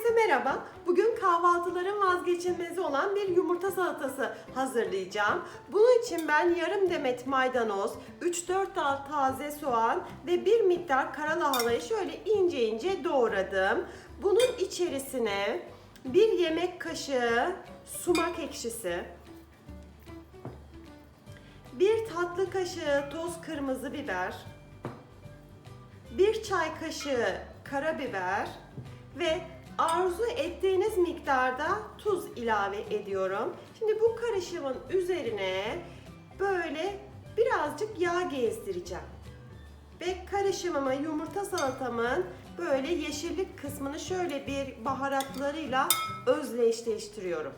Herkese merhaba. Bugün kahvaltıların vazgeçilmezi olan bir yumurta salatası hazırlayacağım. Bunun için ben yarım demet maydanoz, 3-4 dal taze soğan ve bir miktar kara lahanayı şöyle ince ince doğradım. Bunun içerisine bir yemek kaşığı sumak ekşisi, bir tatlı kaşığı toz kırmızı biber, bir çay kaşığı karabiber ve arzu ettiğiniz miktarda tuz ilave ediyorum. Şimdi bu karışımın üzerine böyle birazcık yağ gezdireceğim. Ve karışımımı yumurta salatamın böyle yeşillik kısmını şöyle bir baharatlarıyla özleşleştiriyorum.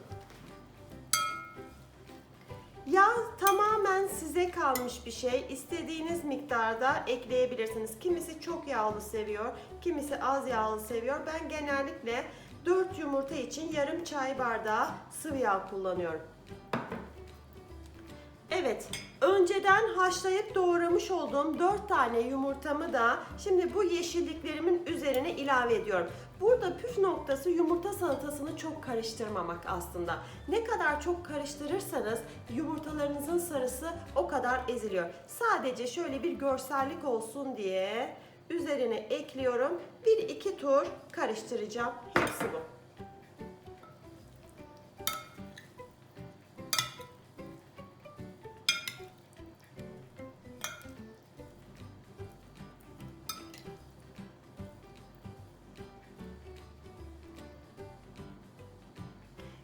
Yağ tamamen size kalmış bir şey. İstediğiniz miktarda ekleyebilirsiniz. Kimisi çok yağlı seviyor, kimisi az yağlı seviyor. Ben genellikle 4 yumurta için yarım çay bardağı sıvı yağ kullanıyorum. Evet, önceden haşlayıp doğramış olduğum 4 tane yumurtamı da şimdi bu yeşilliklerimin üzerine ilave ediyorum. Burada püf noktası yumurta salatasını çok karıştırmamak aslında. Ne kadar çok karıştırırsanız yumurtalarınızın sarısı o kadar eziliyor. Sadece şöyle bir görsellik olsun diye üzerine ekliyorum. 1-2 tur karıştıracağım. Hepsi bu.